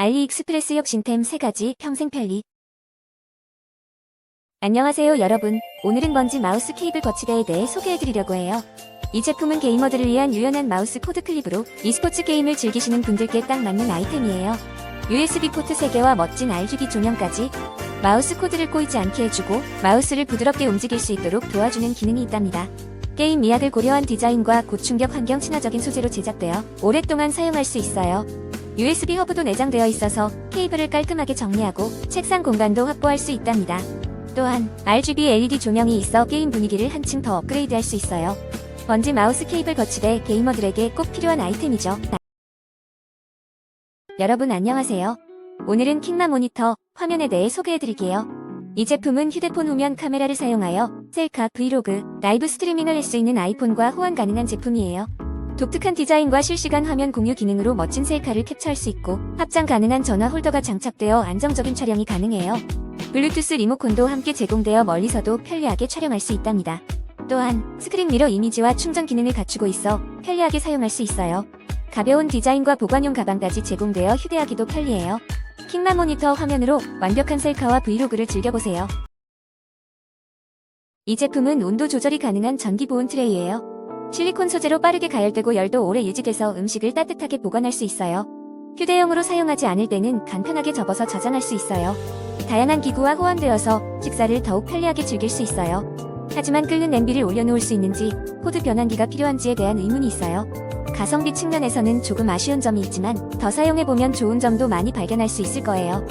알리익스프레스 혁신템 3가지 평생 편리. 안녕하세요 여러분. 오늘은 먼지 마우스 케이블 거치대에 대해 소개해드리려고 해요. 이 제품은 게이머들을 위한 유연한 마우스 코드 클립으로 e스포츠 게임을 즐기시는 분들께 딱 맞는 아이템이에요. USB 포트 3개와 멋진 RGB 조명까지 마우스 코드를 꼬이지 않게 해주고 마우스를 부드럽게 움직일 수 있도록 도와주는 기능이 있답니다. 게임 미학을 고려한 디자인과 고충격 환경 친화적인 소재로 제작되어 오랫동안 사용할 수 있어요 USB 허브도 내장되어 있어서 케이블을 깔끔하게 정리하고 책상 공간도 확보할 수 있답니다. 또한 RGB LED 조명이 있어 게임 분위기를 한층 더 업그레이드할 수 있어요. 번지 마우스 케이블 거치대 게이머들에게 꼭 필요한 아이템이죠. 여러분 안녕하세요. 오늘은 킹마 모니터 화면에 대해 소개해드릴게요. 이 제품은 휴대폰 후면 카메라를 사용하여 셀카, 브이로그, 라이브 스트리밍을 할 수 있는 아이폰과 호환 가능한 제품이에요. 독특한 디자인과 실시간 화면 공유 기능으로 멋진 셀카를 캡처할 수 있고 합장 가능한 전화 홀더가 장착되어 안정적인 촬영이 가능해요. 블루투스 리모컨도 함께 제공되어 멀리서도 편리하게 촬영할 수 있답니다. 또한 스크린 미러 이미지와 충전 기능을 갖추고 있어 편리하게 사용할 수 있어요. 가벼운 디자인과 보관용 가방까지 제공되어 휴대하기도 편리해요. 킹마 모니터 화면으로 완벽한 셀카와 브이로그를 즐겨보세요. 이 제품은 온도 조절이 가능한 전기 보온 트레이예요. 실리콘 소재로 빠르게 가열되고 열도 오래 유지돼서 음식을 따뜻하게 보관할 수 있어요. 휴대용으로 사용하지 않을 때는 간편하게 접어서 저장할 수 있어요. 다양한 기구와 호환되어서 식사를 더욱 편리하게 즐길 수 있어요. 하지만 끓는 냄비를 올려놓을 수 있는지 코드 변환기가 필요한지에 대한 의문이 있어요. 가성비 측면에서는 조금 아쉬운 점이 있지만 더 사용해보면 좋은 점도 많이 발견할 수 있을 거예요.